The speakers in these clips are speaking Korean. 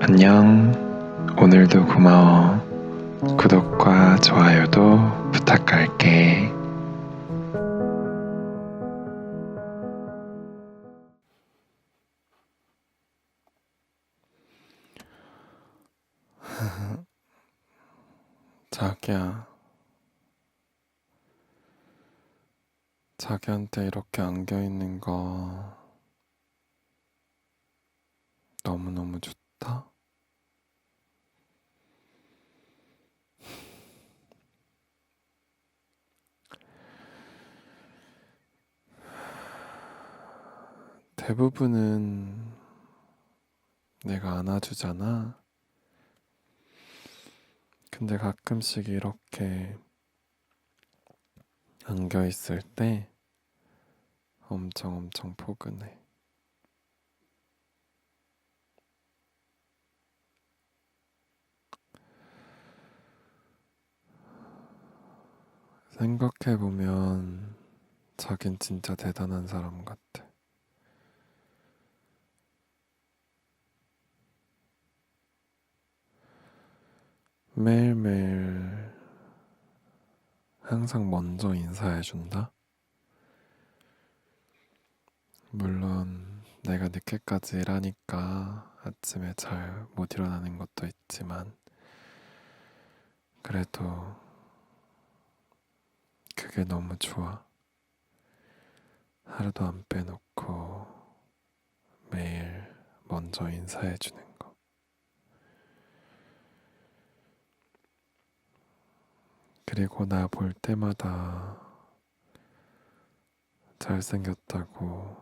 안녕. 오늘도 고마워. 구독과 좋아요도 부탁할게. 자기야. 자기한테 이렇게 안겨 있는 거 너무너무 좋다. 대부분은 내가 안아주잖아. 근데 가끔씩 이렇게 안겨 있을 때 엄청 엄청 포근해. 생각해보면 자긴 진짜 대단한 사람 같아. 매일매일 항상 먼저 인사해준다? 물론 내가 늦게까지 일하니까 아침에 잘 못 일어나는 것도 있지만 그래도 그게 너무 좋아. 하루도 안 빼놓고 매일 먼저 인사해주는 거. 그리고 나 볼 때마다 잘생겼다고,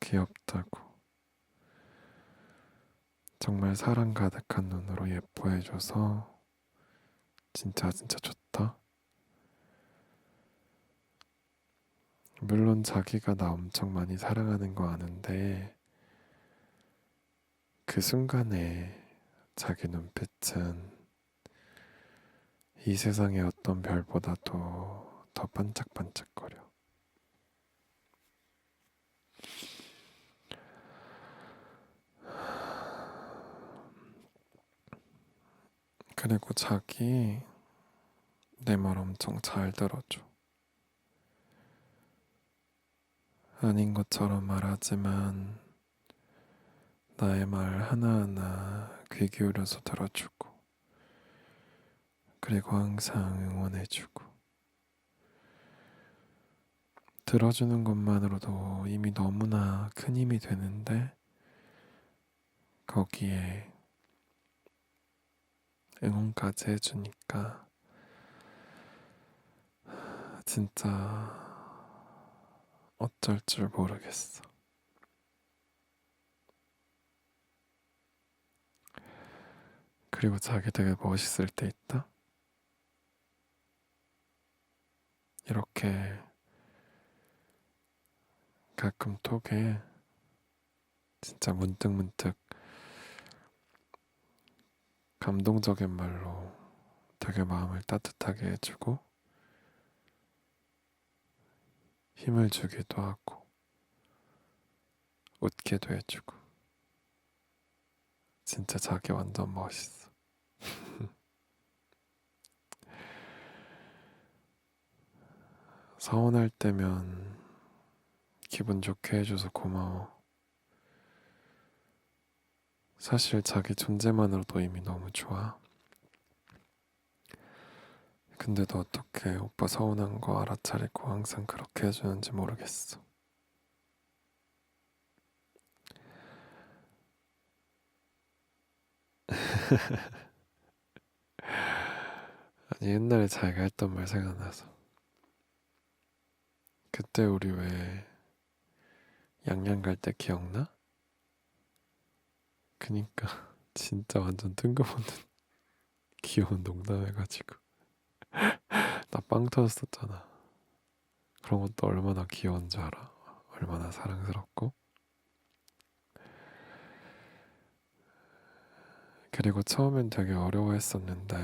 귀엽다고, 정말 사랑 가득한 눈으로 예뻐해줘서 진짜 진짜 좋다. 물론 자기가 나 엄청 많이 사랑하는 거 아는데 그 순간에 자기 눈빛은 이 세상의 어떤 별보다도 더 반짝반짝거려. 그리고 자기 내 말 엄청 잘 들어줘. 아닌 것처럼 말하지만 나의 말 하나하나 귀 기울여서 들어주고 그리고 항상 응원해주고 들어주는 것만으로도 이미 너무나 큰 힘이 되는데 거기에 응원까지 해주니까 진짜 어쩔 줄 모르겠어. 그리고 자기 되게 멋있을 때 있다? 이렇게 가끔 톡에 진짜 문득문득 감동적인 말로 되게 마음을 따뜻하게 해주고 힘을 주기도 하고 웃게도 해주고 진짜 자기 완전 멋있어. 서운할 때면 기분 좋게 해줘서 고마워. 사실 자기 존재만으로도 이미 너무 좋아. 근데도 어떻게 오빠 서운한 거 알아차리고 항상 그렇게 해주는지 모르겠어. 아니 옛날에 자기가 했던 말 생각나서 그때 우리 왜 양양 갈 때 기억나? 그니까 진짜 완전 뜬금없는 귀여운 농담해가지고 나 빵 터졌었잖아. 그런 것도 얼마나 귀여운 줄 알아? 얼마나 사랑스럽고? 그리고 처음엔 되게 어려워했었는데,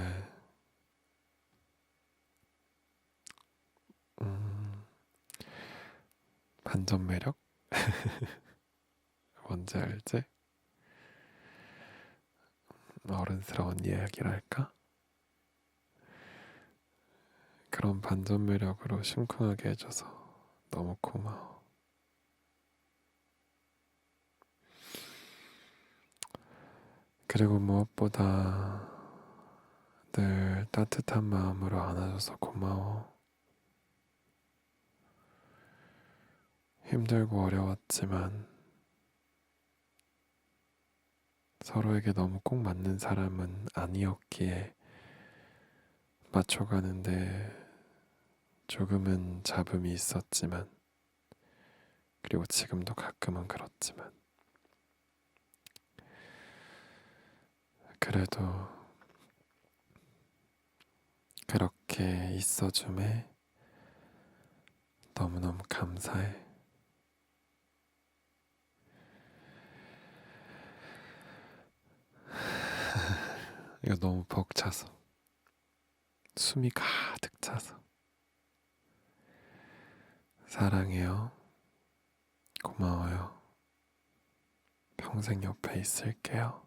음, 반전 매력? 뭔지 알지? 어른스러운 이야기랄까? 그런 반전 매력으로 심쿵하게 해줘서 너무 고마워. 그리고 무엇보다 늘 따뜻한 마음으로 안아줘서 고마워. 힘들고 어려웠지만 서로에게 너무 꼭 맞는 사람은 아니었기에 맞춰가는데 조금은 잡음이 있었지만 그리고 지금도 가끔은 그렇지만. 그래도 그렇게 있어줌에 너무너무 감사해. 이거 너무 벅차서. 숨이 가득 차서 사랑해요. 고마워요. 평생 옆에 있을게요.